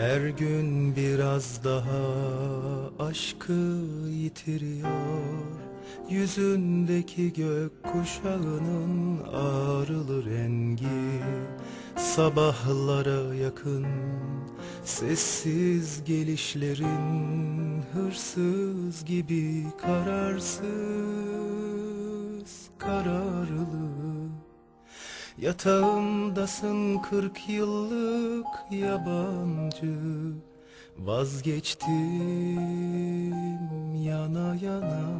Her gün biraz daha aşkı yitiriyor. Yüzündeki gök kuşağının ağrılı rengi. Sabahlara yakın sessiz gelişlerin Hırsız gibi kararsız Yatağımdasın kırk yıllık yabancı. Vazgeçtim yana yana.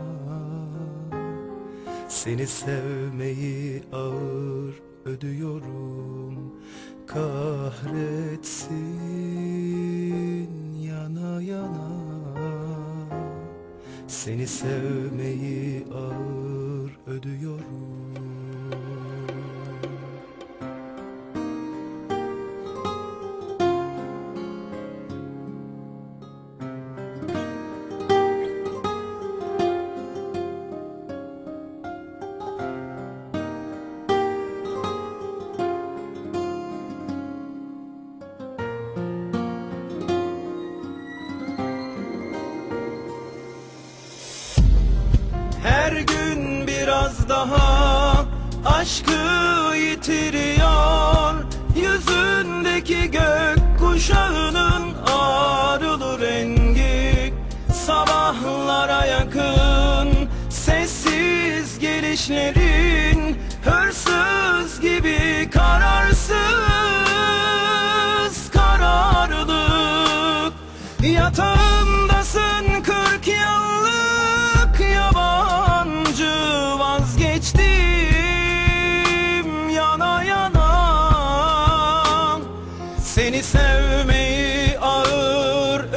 Seni sevmeyi ağır ödüyorum. Kahretsin yana yana. Seni sevmeyi ağır ödüyorum Her gün biraz daha aşkı yitiriyor. Yüzündeki gök kuşağının ağrılı rengi Sabahlara yakın sessiz gelişlerin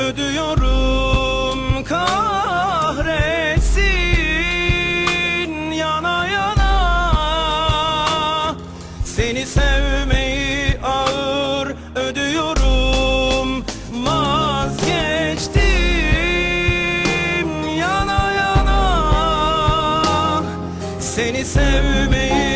ödüyorum. Kahretsin yana yana. Seni sevmeyi ağır ödüyorum. Vazgeçtim yana yana. Seni sevmeyi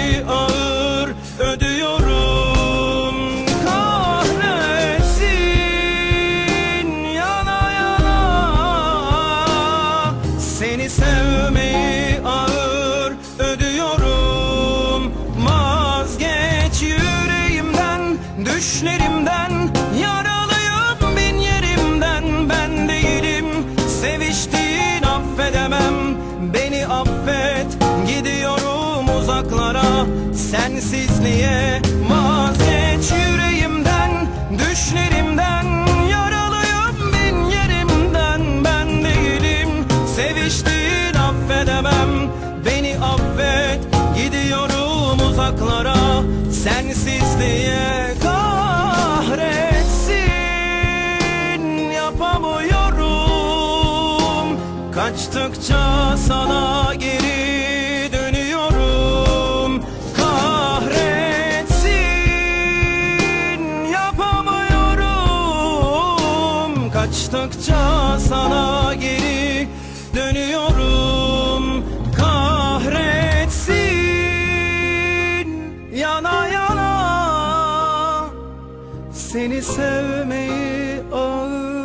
sensizliğe Vazgeç yüreğimden düşlerimden Yaralıyım bin yerimden. Ben değilim Seviştiğin affedemem. Beni affet Gidiyorum uzaklara. Sensizliğe kahretsin Yapamıyorum. Kaçtıkça sana geri yapamıyorum Kaçtıkça sana geri dönüyorum. Kahretsin yana yana. Seni sevmeyi ağır